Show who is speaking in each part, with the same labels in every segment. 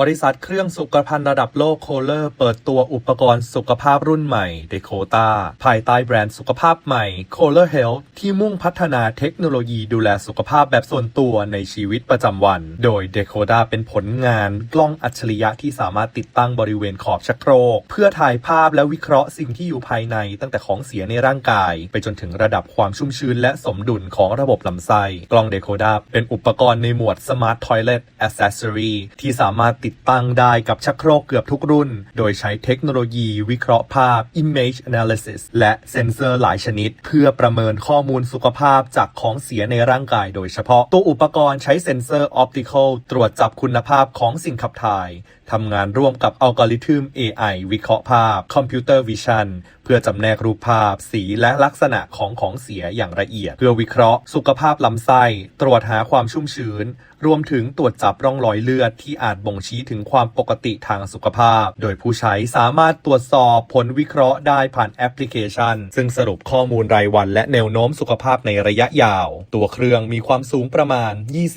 Speaker 1: บริษัทเครื่องสุขภัณฑ์ระดับโลกโคเลอร์เปิดตัวอุปกรณ์สุขภาพรุ่นใหม่ d e c o t a ภายใต้แบรนด์สุขภาพใหม่ c o l e r Health ที่มุ่งพัฒนาเทคโนโลยีดูแลสุขภาพแบบส่วนตัวในชีวิตประจำวัน โดย d e c o t a เป็นผลงานกล้องอัจฉริยะที่สามารถติดตั้งบริเวณขอบชักโครก เพื่อถ่ายภาพและวิเคราะห์สิ่งที่อยู่ภายในตั้งแต่ของเสียในร่างกาย ไปจนถึงระดับความชุ่มชื้นและสมดุลของระบบลำไส้กล้อง d e c o t a เป็นอุปกรณ์ในหมวด Smart Toilet Accessory ที่สามารถติดตั้งได้กับชักโครกเกือบทุกรุ่น โดยใช้เทคโนโลยีวิเคราะห์ภาพ Image Analysis และเซ็นเซอร์หลายชนิด เพื่อประเมินข้อมูลสุขภาพจากของเสียในร่างกายโดยเฉพาะ ตัวอุปกรณ์ใช้เซ็นเซอร์ออปติคอลตรวจจับคุณภาพของสิ่งขับถ่ายทำงานร่วมกับอัลกอริทึม AI วิเคราะห์ภาพ Computer Vision เพื่อจำแนกรูปภาพ สีและลักษณะของของเสียอย่างละเอียด เพื่อวิเคราะห์ สุขภาพลำไส้ ตรวจหาความชุ่มชื้น รวมถึงตรวจจับร่องรอยเลือดที่อาจบ่งชี้ถึงความปกติทางสุขภาพ โดยผู้ใช้สามารถตรวจสอบผลวิเคราะห์ได้ผ่านแอปพลิเคชัน ซึ่งสรุปข้อมูลรายวันและแนวโน้มสุขภาพในระยะยาว ตัวเครื่องมีความสูงประมาณ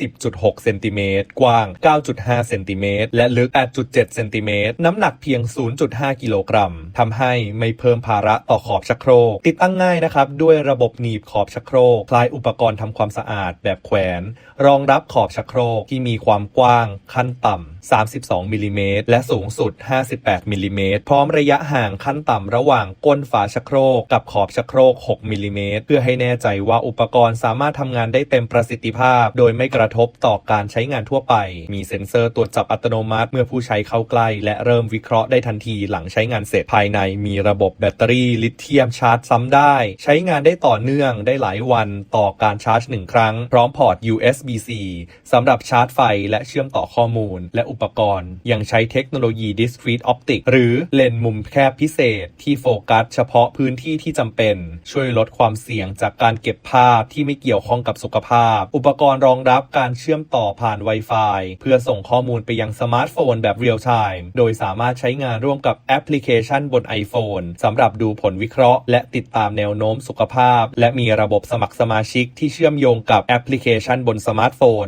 Speaker 1: 20.6 เซนติเมตร กว้าง 9.5 เซนติเมตร และลึก 8.7 เซนติเมตร น้ำหนักเพียง 0.5 กิโลกรัม ทำให้ไม่เพิ่มภาระต่อขอบชักโครก ติดตั้งง่ายนะครับ ด้วยระบบหนีบขอบชักโครก คลายอุปกรณ์ทำความสะอาดแบบแขวน รองรับขอบชักโครกที่มีความกว้างขั้นต่ำ 32มิลลิเมตรและสูงสุด 58มิลลิเมตรพร้อมระยะห่างขั้นต่ำระหว่างก้นฝาชักโครกกับขอบชักโครก 6มิลลิเมตรเพื่อให้แน่ใจว่าอุปกรณ์สามารถทำงานได้เต็มประสิทธิภาพ โดยไม่กระทบต่อการใช้งานทั่วไป มีเซ็นเซอร์ตรวจจับอัตโนมัติเมื่อผู้ใช้เข้าใกล้ และเริ่มวิเคราะห์ได้ทันทีหลังใช้งานเสร็จภายในมีระบบแบตเตอรี่ลิเธียมชาร์จซ้ำได้ ใช้งานได้ต่อเนื่องได้หลายวันต่อการชาร์จหนึ่งครั้ง พร้อมพอร์ต USB-C สำหรับชาร์จไฟและเชื่อมต่อข้อมูล และอุปกรณ์ ยังใช้เทคโนโลยี Discrete Optic หรือเลนส์มุมแคบพิเศษ ที่โฟกัสเฉพาะพื้นที่ที่จำเป็น ช่วยลดความเสี่ยงจากการเก็บภาพที่ไม่เกี่ยวข้องกับสุขภาพ อุปกรณ์รองรับการเชื่อมต่อผ่าน Wi-Fi เพื่อส่งข้อมูลไปยังสมาร์ทโฟนแบบเรียลไทม์โดยสามารถใช้งานร่วมกับแอปพลิเคชันบน iPhone สำหรับดูผลวิเคราะห์ และติดตามแนวโน้มสุขภาพ และมีระบบสมัครสมาชิกที่เชื่อมโยงกับแอปพลิเคชันบนสมาร์ทโฟน